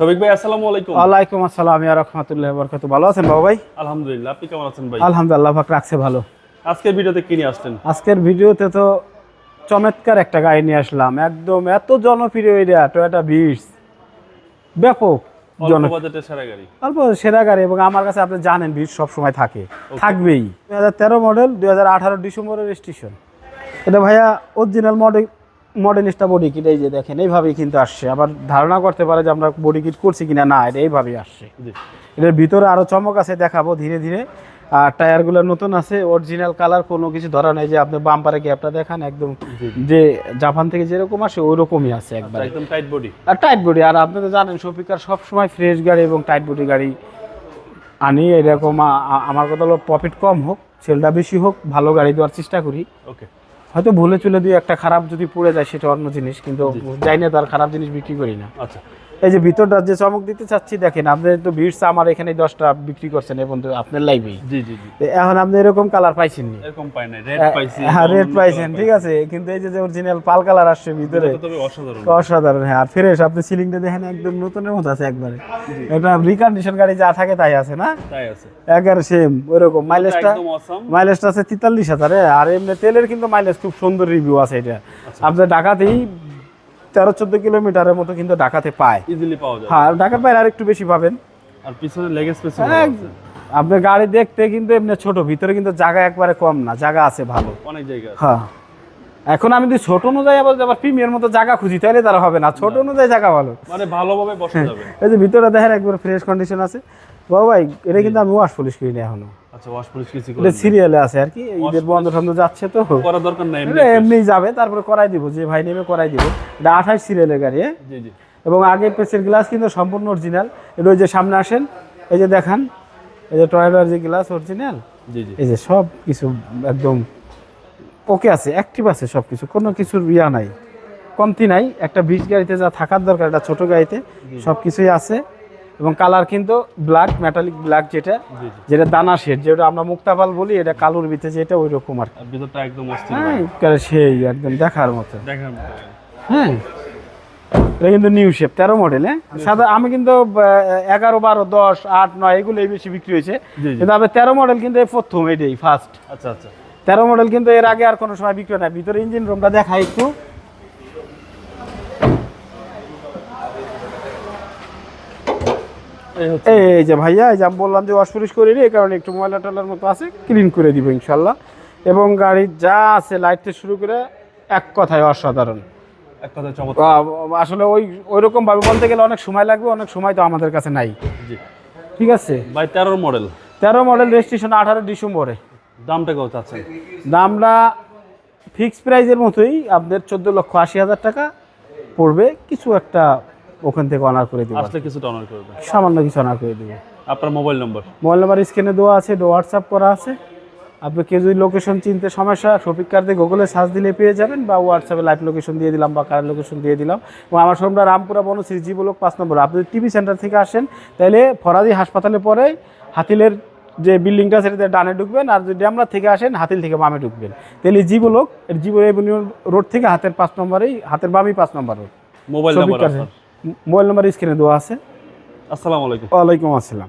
শফিক ভাই আসসালামু আলাইকুম। ওয়ালাইকুম আসসালাম ইয়া রাহমাতুল্লাহি ওয়া বারাকাতুহু। ভালো আছেন বাবু ভাই? আলহামদুলিল্লাহ আপনি কেমন আছেন ভাই? আলহামদুলিল্লাহ পাক রাখছে ভালো। আজকের ভিডিওতে কি নিয়ে আসছেন? আজকের ভিডিওতে তো চমৎকার একটা গাড়ি নিয়ে আসলাম। একদম এত জনপ্রিয় এটা টয়োটা বিটস ব্যাপক অল্প সেরা গাড়ি। অল্প সেরা গাড়ি এবং আমার কাছে আপনি জানেন বিটস সবসময় থাকে। থাকবেই। দুই হাজার তেরো মডেল দুই হাজার আঠারো ডিসেম্বরের রেজিস্ট্রেশন এটা ভাইয়া অরিজিনাল মডেল মডেলিস্টটা বডি কিট এই যে দেখেন এইভাবেই কিন্তু আসছে। আবার ধারণা করতে পারে যে আমরা বডি কিট করছি কিনা? না এটা এইভাবেই আসছে। এটার ভিতরে আরও চমক আছে দেখাবো ধীরে ধীরে। আর টায়ারগুলো নতুন আছে অরিজিনাল কালার কোনো কিছু ধরা নেই যে আপনি বাম্পারে গ্যাপটা দেখান একদম যে জাপান থেকে যেরকম আসে ওই রকমই আছে একবার। একদম টাইট বডি আর টাইট বডি আর আপনি তো জানেন শফিকার সবসময় ফ্রেশ গাড়ি এবং টাইট বডি গাড়ি আনি এরকম আমার কথা হলো প্রফিট কম হোক সেলটা বেশি হোক ভালো গাড়ি দেওয়ার চেষ্টা করি। ওকে হয়তো ভুলে চলে দিয়ে একটা খারাপ যদি পড়ে যায় সেটা অন্য জিনিস কিন্তু যাই না তার খারাপ জিনিস বিক্রি করি না। আচ্ছা। এই যে ভিতরটা যে চমক দিতে চাচ্ছি দেখেন আপনি তো ভিড়স আমার এখানে দশটা বিক্রি করছেন এবং আপনার লাইভেই জি জি জি। এখন আপনি এরকম কালার পাইছেন নি এরকম পাই নাই রেড পাইছি হ্যাঁ রেড পাইছেন ঠিক আছে কিন্তু এই যে অরিজিনাল পাল কালার আসছে ভিতরে তবে অসাধারণ। অসাধারণ হ্যাঁ আর ফ্রেশ আপনি সিলিংটা দেখেন একদম নতুনের মতো আছে একবারে। এটা রিকন্ডিশন গাড়ি যা থাকে তাই আছে না? তাই আছে। একেবারে সেম ওইরকম মাইলেজটা মাইলেজটা আছে তেতাল্লিশ হাজারে আর এমনি তেলের কিন্তু মাইলেজ খুব সুন্দর রিভিউ আছে এটা। আপনার ঢাকাতেই তেরো চোদ্দ কিলোমিটারের মতো কিন্তু ঢাকাতে পায়। ইজিলি পাওয়া যায় হ্যাঁ ঢাকার বাইরে আর একটু বেশি পাবেন। আর পিছনে লেগ স্পেস হ্যাঁ, আপনার গাড়ি দেখতে কিন্তু এমনি ছোট ভিতরে কিন্তু জায়গা একবারে কম না জায়গা আছে ভালো। অনেক জায়গা হ্যাঁ। এখন আমি যদি ছোট অনুযায়ী আবার আবার প্রিমিয়ার মতো জায়গা খুঁজি তাহলে তারা হবে না। ছোট অনুযায়ী জায়গা ভালো। মানে ভালোভাবে বসা যাবে। এই যে ভিতরে দেখেন একবার ফ্রেশ কন্ডিশন আছে। বাবা ভাই এটা কিন্তু আমি ওয়াশ পলিশ করি না এখনও। আচ্ছা ওয়াশ পলিশ কিছু করে সিরিয়ালে আছে আর কি ঈদের বন্ধ যাচ্ছে তো। করার দরকার নাই এমনি যাবে তারপরে করাই দিব যে ভাই নেমে করাই দিব। এটা সিরিয়ালের গাড়ি হ্যাঁ? জি জি। এবং আগে পেসের গ্লাস কিন্তু সম্পূর্ণ অরিজিনাল এটা ওই যে সামনে আসেন এই যে দেখান এই যে টয়লার যে গ্লাস অরিজিনাল জি জি। এই যে সব কিছু একদম ওকে আছে অ্যাক্টিভ আছে সব কিছু কোনো কিছুর ইয়া নাই। কমতি নাই একটা বিশ গাড়িতে যা থাকার দরকার একটা ছোট গাড়িতে সব কিছুই আছে। এবং কালার কিন্তু ব্ল্যাক মেটালিক ব্ল্যাক যেটা যেটা দানা শেড যেটা আমরা মুক্তাপাল বলি এটা কালোর ভিতরে যেটা ওই রকম আর ভিতরটা একদম হ্যাঁ সেই একদম দেখার মতো। দেখার মতো। হ্যাঁ এটা কিন্তু নিউ শেপ তেরো মডেল হ্যাঁ? সাদা আমি কিন্তু এগারো বারো দশ আট নয় এগুলোই বেশি বিক্রি হয়েছে। কিন্তু আমি তেরো মডেল কিন্তু এই প্রথম এটাই ফার্স্ট আচ্ছা আচ্ছা। তেরো মডেল কিন্তু এর আগে আর কোনো সময় বিক্রি না। ভিতরে ইঞ্জিন রুমটা দেখাই একটু। এই যে ভাইয়া এই যে আমি বললাম যে ওয়াশ পলিশ করিনি এই কারণে একটু ময়লা টলার মতো আছে ক্লিন করে দিব ইনশাল্লাহ। এবং গাড়ির যা আছে লাইট থেকে শুরু করে এক কথায় অসাধারণ। আসলে ওই ওই রকম ভাবে বলতে গেলে অনেক সময় লাগবে অনেক সময় তো আমাদের কাছে নাই। জি। ঠিক আছে? বাই তেরোর মডেল তেরো মডেল রেজিস্ট্রেশন আঠারো ডিসেম্বরে। দামটা কত চাচ্ছেন দামটা ফিক্স প্রাইজের মতোই আপনাদের চোদ্দ লক্ষ আশি হাজার টাকা পড়বে। কিছু একটা ওখান থেকে অনার করে দেবো আসলে কিছুটা অনার করে করবে সামান্য কিছু অনার করে দেবো। আপনার মোবাইল নম্বর মোবাইল নাম্বার স্ক্রিনে দেওয়া আছে হোয়াটসঅ্যাপ করা আছে। আপনি কেউ যদি লোকেশন চিনতে সমস্যা শপিক কার দিয়ে গুগলে সার্চ দিলে পেয়ে যাবেন বা হোয়াটসঅ্যাপে লাইভ লোকেশন দিয়ে দিলাম বা কারেন্ট লোকেশন দিয়ে দিলাম। এবং আমার সোমরা রামপুরা বনশ্রী জি ব্লক পাঁচ নম্বর। আপনি যদি টিভি সেন্টার থেকে আসেন তাহলে ফরাজি হাসপাতালে পরে হাতিলের যে বিল্ডিংটা সেটাতে ডানে ঢুকবেন। আর যদি আমরা থেকে আসেন হাতিল থেকে বামে ঢুকবেন। তাহলে জি ব্লক এর জি এভিনিউ রোড থেকে হাতের পাঁচ নম্বরেই হাতের বামই পাঁচ নম্বর রোড মোবাইল শফিক নম্বর মোবাইল নাম্বার স্ক্রিনে দেওয়া আছে। আসসালামু আলাইকুম। ওয়ালাইকুম আসসালাম।